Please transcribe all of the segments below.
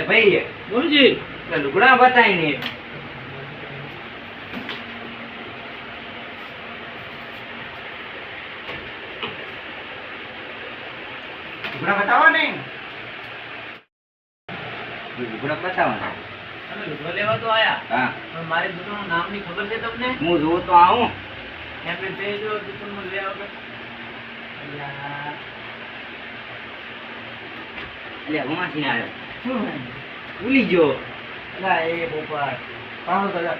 એટલે ભાઈ ગુરુજી લુગડા બતાય ને લુગડા બતાવો ને લુગડા બતાવો તમે લુગડો લેવા તો આયા હા. પણ મારી દુકાનનું નામની ખબર છે તમને? હું જોઉં તો આવું. એમને તે જો દુકાનમાં લઈ આવો. એટલે હુંમાંથી આવ્યો? ભૂલી ગયો. ના એ બોપા પાંચ હજાર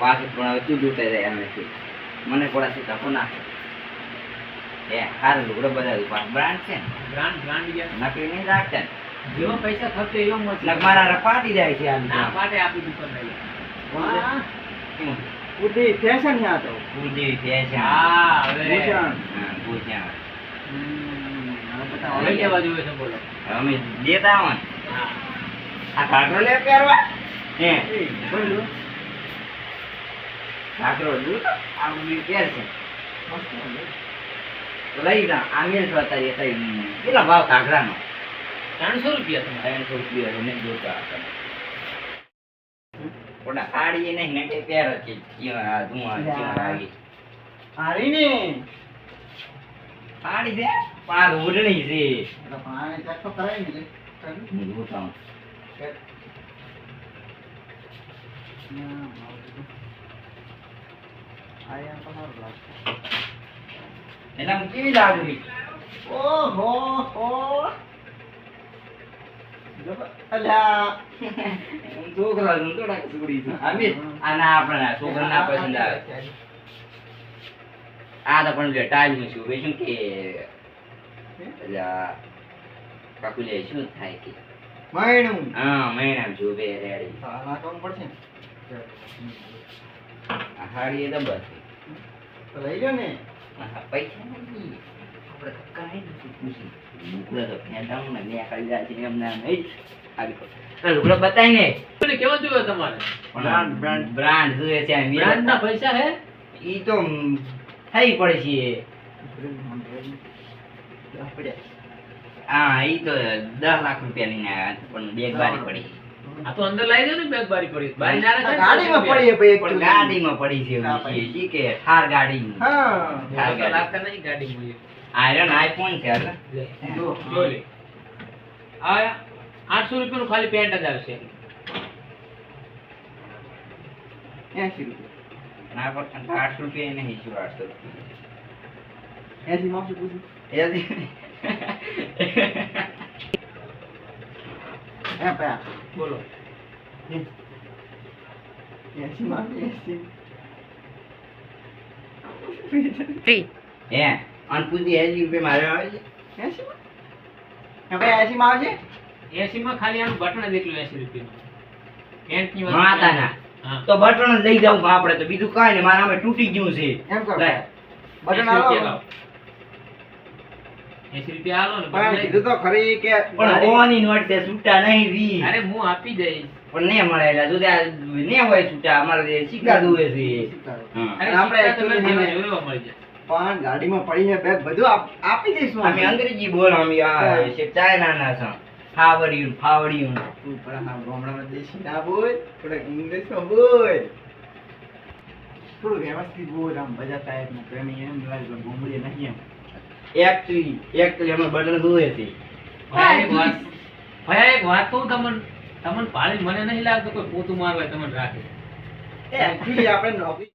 પાંચ પણ હવે તું જોતા જાય આમેથી મને થોડા સીધા ફોન નાખે એ હારું લુગડો બધા પાછું બ્રાન્ડ છે બ્રાન્ડ બ્રાન્ડ નકલી નહીં રાખતા ને? જેવો પૈસા ખર્ચે એવો એટલે મારા રપાટી જાય છે આમ ના. પાટે આપી દુકાન વાહ. ઉડી ફેશન ન્યા તો. કુલદેવી ફેશન. હા હવે. ભૂષણ. ભૂષણ. હમ, બતાવો. લઈ જવા જોઈએ છે બોલો. અમે દેતા આવો હા. આ લે પહેરવા હે. એ, બોલ્યો. ઘાઘરો આ બધી પહેરશે છે. લઈ જા આ મેલ તો અત્યારે અત્યારે કેટલા ભાવ ઘાઘરાનો ત્રણસો રૂપિયા ત્રણસો રૂપિયા છે, નહીં જોતા. ઓલા સાડી નહીં ને તે પહેરો છે આ ધુઆ લાગે. હારી ને. સાડી છે? પણ આ છે. પણ ચેક તો કરાય ને કેવી લાગણી ઓહો હો. છોકરા છું થોડાક સુગડી છું. આમી આના આપણા છોકરા ના પસંદ આવે. આ તો પણ ટાઈમનું શું શું કે? કાકુલે શું થાય કે? માયણું હા મહિના જોબે બે રેડી. હા નાખવું પડશે ને. હાડી એ તો લઈ લો ને. હા પૈસા નથી. આપણે કાંઈ નથી પૂછી લુગડા તો ફેંટાવું ને મેં કાઢી જાય છે એમને જ આવી બતાય ને. તમને કેવો જોયો તમારે? બ્રાન્ડ બ્રાન્ડ બ્રાન્ડ જોઈએ છે બ્રાન્ડ ના પૈસા હે? ઈ તો થઈ પડે છે. હા એ તો દસ લાખ રૂપિયા લઈને આવ્યા પણ બેગ બારી પડી. આ તો અંદર લાવી દો ને બેગ બારી પડી. બારી ના ને ગાડીમાં. પડી ભાઈ પણ ગાડીમાં પડી છે કે થાર ગાડી હા. આ તો નહીં ગાડીમાં એ. આયરન આઈફોન છે એટલે. જો. જો લે. આ આઠસો રૂપિયાનું ખાલી પેન્ટ જ આવશે. એસી રૂપિયા. ના પણ આઠસો રૂપિયા નહીં શું આઠસો રૂપિયા. એસી માં શું પૂછ્યું અનપૂજી એસી રૂપિયા મારે આવે છે? એસી માં? ભાઈ એસી માં આવશે એસી માં ખાલી આનું બટન જ એસી રૂપિયાનું. માતાના. તો બટન લઈ જાઉં આપણે તો બીજું કાંઈ નહીં મારા તૂટી ગયું છે. એમ કરો બટન 80 આલો રૂપિયા લાવો. 80 રૂપિયા આલો ને પણ ગાડીમાં પડી છે બેગ બધું આપી દઈશું અમે અંગ્રેજી બોલ અમે આ છે ચાઇના ના છે. ફાવડિયું ફાવડિયું. તું પણ હા ગામડામાં દેશી ના બોલ થોડુંક ઇંગ્લિશમાં બોલ. થોડું વ્યવસ્થિત બોલ આમ બધા ટાઈપનું પ્રેમી એમ લાગે પણ નહીં એમ. એકચ્યુઅલી એકચ્યુઅલી અમે બટન દુએ હતી એક વાત એક વાત કહું તમને. તમને પાણી મને નહીં લાગતું કોઈ પોતું મારવા તમને રાખે. એ આપણે નોકરી